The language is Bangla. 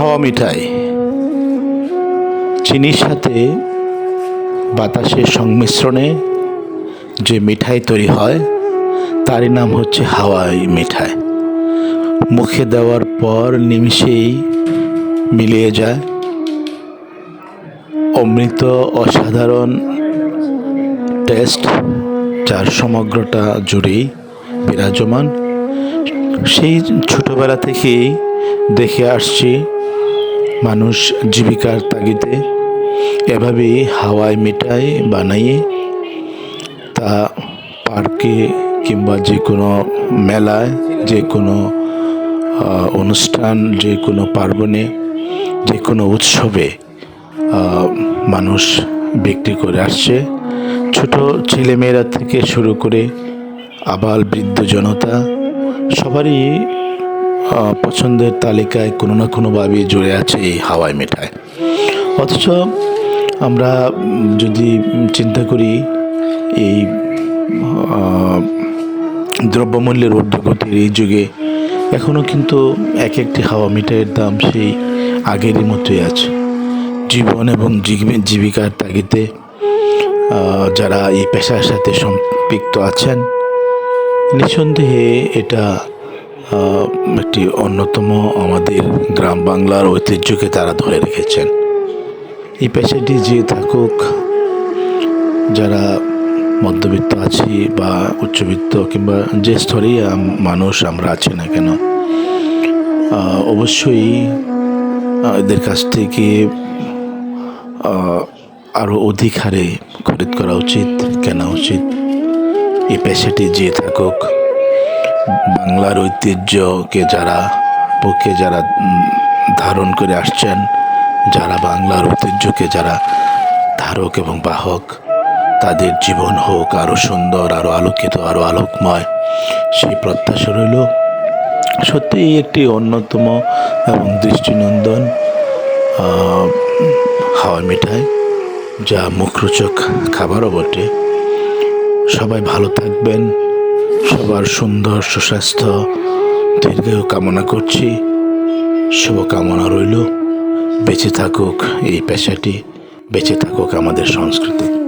হাওয়া মিঠাই। চিনির সাথে বাতাসের সংমিশ্রণে যে মিঠাই তৈরি হয়, তারই নাম হচ্ছে হাওয়াই মিঠাই। মুখে দেওয়ার পর নিমিষেই মিলিয়ে যায় অমৃত অসাধারণ টেস্ট, যার সমগ্রটা জুড়েই বিরাজমান। সেই ছোটোবেলা থেকেই দেখে আসছি মানুষ জীবিকার তাগিদে এভাবেই হাওয়ায় মিঠাই বানাইয়ে তা পার্কে কিংবা যে কোনো মেলায়, যে কোনো অনুষ্ঠান, যে কোনো পার্বণে, যে কোনো উৎসবে মানুষ বিক্রি করে আসছে। ছোট ছেলেমেয়েরা থেকে শুরু করে আবাল বৃদ্ধ জনতা সবারই পছন্দের তালিকায় কোনো না কোনোভাবে জুড়ে আছে এই হাওয়াই মিঠাই। অথচ আমরা যদি চিন্তা করি, এই দ্রব্যমূল্যের ঊর্ধ্বগতির এই যুগে এখনও কিন্তু এক একটি হাওয়া মিঠাইয়ের দাম সেই আগেরই মতোই আছে। জীবন এবং জীব- জীবিকার তাগিদে যারা এই পেশার সাথে সম্পৃক্ত আছেন, নিঃসন্দেহে এটা একটি অন্যতম আমাদের গ্রাম বাংলার ঐতিহ্যকে তারা ধরে রেখেছেন। এই পেশাটি যে থাকুক, যারা মধ্যবিত্ত আছি বা উচ্চবিত্ত কিংবা যে স্তরেই মানুষ আমরা আছি না কেন অবশ্যই এদের কাছ থেকে আরও অধিক হারে খরিদ করা উচিত, কেনা উচিত। এই পেশাটি যে থাকুক বাংলার ঐতিহ্যকে যারা পক্ষে যারা ধারণ করে আসছেন, যারা বাংলার ঐতিহ্যকে যারা ধারক এবং বাহক, তাদের জীবন হোক আরও সুন্দর আরও আলোকিত আরও আলোকময়, সেই প্রত্যাশা রইল। সত্যিই একটি অন্যতম এবং দৃষ্টিনন্দন হাওয়া মিঠাই, যা মুখরোচক খাবারও বটে। সবাই ভালো থাকবেন। সবার সুন্দর, সুস্বাস্থ্য, দীর্ঘায়ু কামনা করছি। শুভকামনা রইল। বেঁচে থাকুক এই পেশাটি, বেঁচে থাকুক আমাদের সংস্কৃতি।